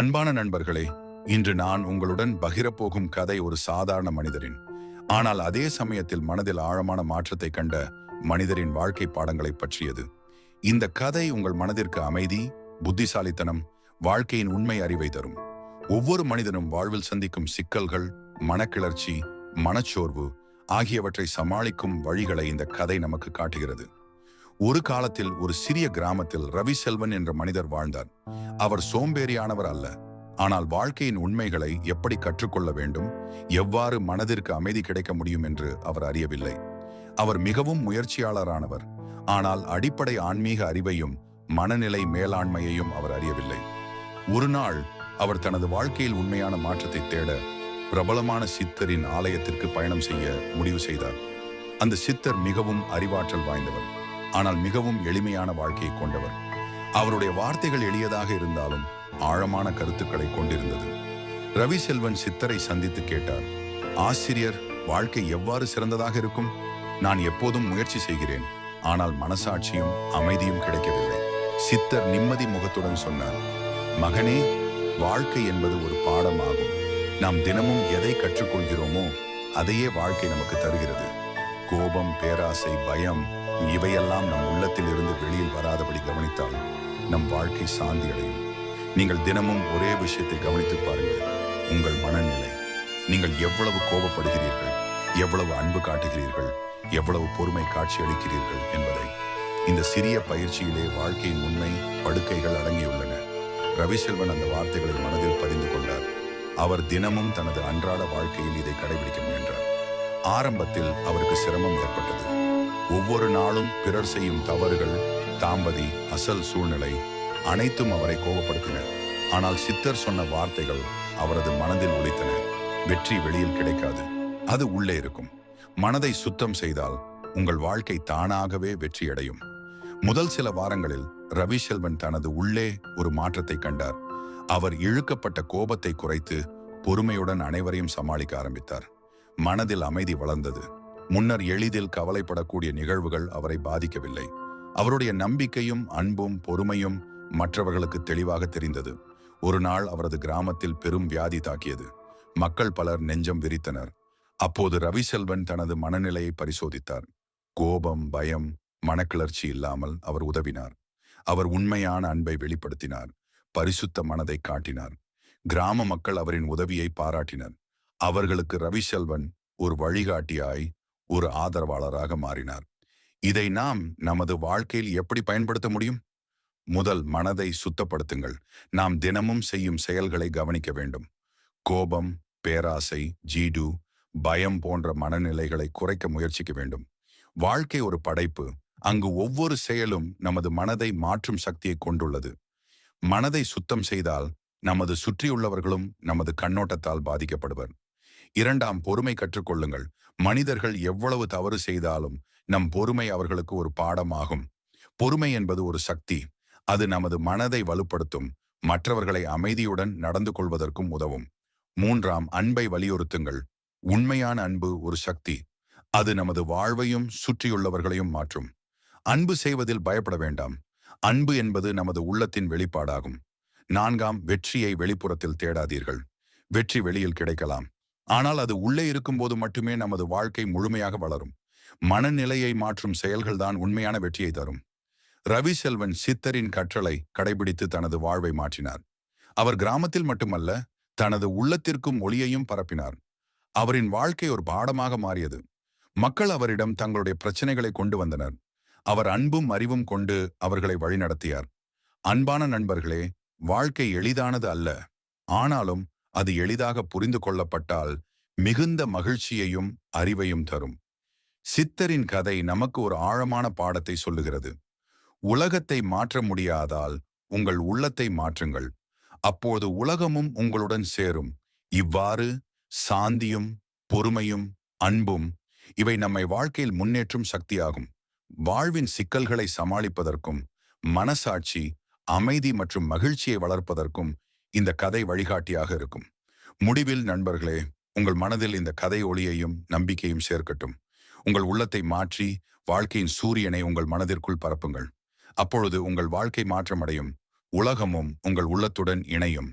அன்பான நண்பர்களே இன்று நான் உங்களுடன் பகிரப்போகும் கதை ஒரு சாதாரண மனிதரின். ஆனால் அதே சமயத்தில் மனதில் ஆழமான மாற்றத்தை கண்ட மனிதரின் வாழ்க்கை பாடங்களை பற்றியது. இந்த கதை உங்கள் மனதிற்கு அமைதி புத்திசாலித்தனம் வாழ்க்கையின் உண்மை அறிவை தரும். ஒவ்வொரு மனிதனும் வாழ்வில் சந்திக்கும் சிக்கல்கள் மனக்கிளர்ச்சி மனச்சோர்வு ஆகியவற்றை சமாளிக்கும் வழிகளை இந்த கதை நமக்கு காட்டுகிறது. ஒரு காலத்தில் ஒரு சிறிய கிராமத்தில் ரவி செல்வன் என்ற மனிதர் வாழ்ந்தார். அவர் சோம்பேறியானவர் அல்ல. ஆனால் வாழ்க்கையின் உண்மைகளை எப்படி கற்றுக்கொள்ள வேண்டும்? எவ்வாறு மனதிற்கு அமைதி கிடைக்க முடியும் என்று அவர் அறியவில்லை. அவர் மிகவும் முயற்சியாளரானவர். ஆனால் அடிப்படை ஆன்மீக அறிவையும் மனநிலை மேலாண்மையையும் அவர் அறியவில்லை. ஒரு நாள் அவர் தனது வாழ்க்கையில் உண்மையான மாற்றத்தை தேட பிரபலமான சித்தரின் ஆலயத்திற்கு பயணம் செய்ய முடிவு செய்தார். அந்த சித்தர் மிகவும் அறிவாற்றல் வாய்ந்தவர். ஆனால் மிகவும் எளிமையான வாழ்க்கையை கொண்டவர். அவருடைய வார்த்தைகள் எளியதாக இருந்தாலும் ஆழமான கருத்துக்களை கொண்டிருந்தது. ரவி செல்வன் சித்தரை சந்தித்து கேட்டார் ஆசிரியர் வாழ்க்கை எவ்வாறு சிறந்ததாக இருக்கும்? நான் எப்போதும் முயற்சி செய்கிறேன் ஆனால் மனசாட்சியும் அமைதியும் கிடைக்கவில்லை. சித்தர் நிம்மதி முகத்துடன் சொன்னார் மகனே வாழ்க்கை என்பது ஒரு பாடமாகும். நாம் தினமும் எதை கற்றுக்கொள்கிறோமோ அதையே வாழ்க்கை நமக்கு தருகிறது. கோபம் பேராசை பயம் இவையெல்லாம் நம் உள்ளத்தில் இருந்து வெளியில் வராதபடி கவனித்தால் நம் வாழ்க்கை சாந்தி அடையும் நீங்கள் தினமும் ஒரே விஷயத்தை கவனித்து பாருங்கள். உங்கள் மனநிலை. நீங்கள் எவ்வளவு கோபப்படுகிறீர்கள் எவ்வளவு அன்பு காட்டுகிறீர்கள் எவ்வளவு பொறுமை காட்சி அளிக்கிறீர்கள் என்பதை. இந்த சிறிய பயிற்சியிலே வாழ்க்கையின் உண்மை படுக்கைகள் அடங்கியுள்ளன. ரவிசெல்வன் அந்த வார்த்தைகளை மனதில் பதிந்து கொண்டார். அவர் தினமும் தனது அன்றாட வாழ்க்கையில் இதை கடைபிடிக்க முயன்றார். ஆரம்பத்தில் அவருக்கு சிரமம் ஏற்பட்டது. ஒவ்வொரு நாளும் பிறர் செய்யும் தவறுகள் தாம்பதி அசல் சூழ்நிலை அனைத்தும் அவரை கோபப்படுத்தின. ஆனால் சித்தர் சொன்ன வார்த்தைகள் அவரது மனதில் ஒழித்தன வெற்றி வெளியில் கிடைக்காது. அது உள்ளே இருக்கும். மனதை சுத்தம் செய்தால் உங்கள் வாழ்க்கை தானாகவே வெற்றியடையும். முதல் சில வாரங்களில் ரவி செல்வன் தனது உள்ளே ஒரு மாற்றத்தை கண்டார். அவர் இழுக்கப்பட்ட கோபத்தை குறைத்து பொறுமையுடன் அனைவரையும் சமாளிக்க ஆரம்பித்தார். மனதில் அமைதி வளர்ந்தது. முன்னர் எளிதில் கவலைப்படக்கூடிய நிகழ்வுகள் அவரை பாதிக்கவில்லை. அவருடைய நம்பிக்கையும் அன்பும் பொறுமையும் மற்றவர்களுக்கு தெளிவாக தெரிந்தது. ஒரு நாள் அவரது கிராமத்தில் பெரும் வியாதி தாக்கியது. மக்கள் பலர் நெஞ்சம் விரித்தனர். அப்போது ரவிசெல்வன் தனது மனநிலையை பரிசோதித்தார். கோபம் பயம் மனக்கிளர்ச்சி இல்லாமல் அவர் உதவினார். அவர் உண்மையான அன்பை வெளிப்படுத்தினார். பரிசுத்த மனதை காட்டினார். கிராம மக்கள் அவரின் உதவியை பாராட்டினர். அவர்களுக்கு ரவிசெல்வன் ஒரு வழிகாட்டியாய் ஒரு ஆதரவாளராக மாறினார். இதை நாம் நமது வாழ்க்கையில் எப்படி பயன்படுத்த முடியும்? முதல் மனதை சுத்தப்படுத்துங்கள். நாம் தினமும் செய்யும் செயல்களை கவனிக்க வேண்டும். கோபம் பேராசை ஜீடு பயம் போன்ற மனநிலைகளை குறைக்க முயற்சிக்க வேண்டும். வாழ்க்கை ஒரு படைப்பு. அங்கு ஒவ்வொரு செயலும் நமது மனதை மாற்றும் சக்தியை கொண்டுள்ளது. மனதை சுத்தம் செய்தால் நமது சுற்றியுள்ளவர்களும் நமது கண்ணோட்டத்தால் பாதிக்கப்படுவர். இரண்டாம் பொறுமை கற்றுக்கொள்ளுங்கள். மனிதர்கள் எவ்வளவு தவறு செய்தாலும் நம் பொறுமை அவர்களுக்கு ஒரு பாடமாகும். பொறுமை என்பது ஒரு சக்தி. அது நமது மனதை வலுப்படுத்தும். மற்றவர்களை அமைதியுடன் நடந்து கொள்வதற்கும் உதவும். மூன்றாம் அன்பை வலியுறுத்துங்கள். உண்மையான அன்பு ஒரு சக்தி. அது நமது வாழ்வையும் சுற்றியுள்ளவர்களையும் மாற்றும். அன்பு செய்வதில் பயப்பட வேண்டாம். அன்பு என்பது நமது உள்ளத்தின் வெளிப்பாடாகும். நான்காம் வெற்றியை வெளிப்புறத்தில் தேடாதீர்கள். வெற்றி வெளியில் கிடைக்கலாம். ஆனால் அது உள்ளே இருக்கும்போது மட்டுமே நமது வாழ்க்கை முழுமையாக வளரும். மனநிலையை மாற்றும் செயல்கள்தான் உண்மையான வெற்றியை தரும். ரவி செல்வன் சித்தரின் கற்றலை கடைபிடித்து தனது வாழ்வை மாற்றினார். அவர் கிராமத்தில் மட்டுமல்ல தனது உள்ளத்திற்கும் ஒளியையும் பரப்பினார். அவரின் வாழ்க்கை ஒரு பாடமாக மாறியது. மக்கள் அவரிடம் தங்களுடைய பிரச்சனைகளை கொண்டு வந்தனர். அவர் அன்பும் அறிவும் கொண்டு அவர்களை வழிநடத்தியார். அன்பான நண்பர்களே வாழ்க்கை எளிதானது அல்ல. ஆனாலும் அது எளிதாக புரிந்து கொள்ளப்பட்டால் மிகுந்த மகிழ்ச்சியையும் அறிவையும் தரும். சித்தரின் கதை நமக்கு ஒரு ஆழமான பாடத்தை சொல்லுகிறது. உலகத்தை மாற்ற முடியாதால் உங்கள் உள்ளத்தை மாற்றுங்கள். அப்போது உலகமும் உங்களுடன் சேரும். இவ்வாறு சாந்தியும் பொறுமையும் அன்பும் இவை நம்மை வாழ்க்கையில் முன்னேற்றும் சக்தியாகும். வாழ்வின் சிக்கல்களை சமாளிப்பதற்கும் மனசாட்சி அமைதி மற்றும் மகிழ்ச்சியை வளர்ப்பதற்கும் இந்த கதை வழிகாட்டியாக இருக்கும். முடிவில் நண்பர்களே உங்கள் மனதில் இந்த கதை ஒளியையும் நம்பிக்கையும் சேர்க்கட்டும். உங்கள் உள்ளத்தை மாற்றி வாழ்க்கையின் சூரியனை உங்கள் மனதிற்குள் பரப்புங்கள். அப்பொழுது உங்கள் வாழ்க்கை மாற்றமடையும். உலகமும் உங்கள் உள்ளத்துடன் இணையும்.